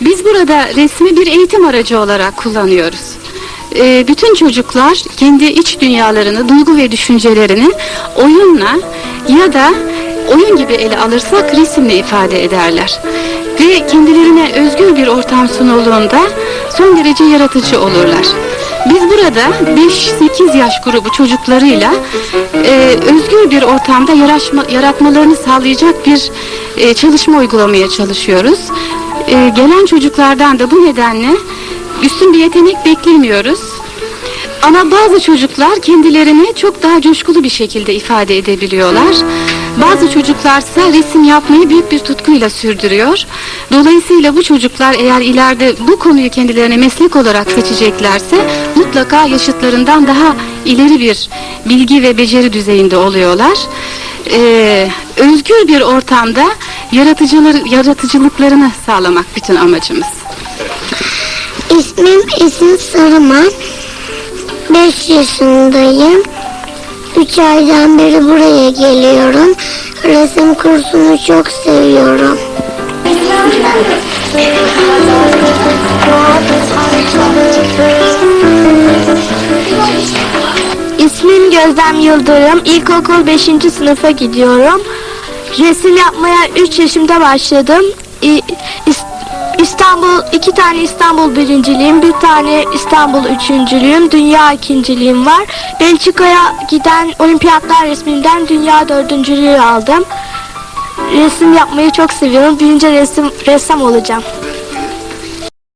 Biz burada resmi bir eğitim aracı olarak kullanıyoruz. Ee, bütün çocuklar kendi iç dünyalarını, duygu ve düşüncelerini oyunla ya da oyun gibi ele alırsak resimle ifade ederler. Ve kendilerine özgür bir ortam sunulduğunda son derece yaratıcı olurlar. Biz burada 5-8 yaş grubu çocuklarıyla e, özgür bir ortamda yaraşma, yaratmalarını sağlayacak bir e, çalışma uygulamaya çalışıyoruz. E, gelen çocuklardan da bu nedenle üstün bir yetenek beklemiyoruz. Ama bazı çocuklar kendilerini çok daha coşkulu bir şekilde ifade edebiliyorlar. Bazı çocuklarsa resim yapmayı büyük bir tutkuyla sürdürüyor. Dolayısıyla bu çocuklar eğer ileride bu konuyu kendilerine meslek olarak seçeceklerse mutlaka yaşıtlarından daha ileri bir bilgi ve beceri düzeyinde oluyorlar. Ee, özgür bir ortamda yaratıcılar, yaratıcılıklarını sağlamak bütün amacımız. İsmim Esin Sarıman. 5 yaşındayım. 3 aydan beri buraya geliyorum. Resim kursunu çok seviyorum. İsmim Gözlem Yıldırım. İlkokul 5. sınıfa gidiyorum. Resim yapmaya 3 yaşımda başladım. İstanbul, iki tane İstanbul birinciliğim, bir tane İstanbul üçüncülüğüm, dünya ikinciliğim var. Belçika'ya giden olimpiyatlar resminden dünya dördüncülüğü aldım. Resim yapmayı çok seviyorum. Büyünce resim ressam olacağım.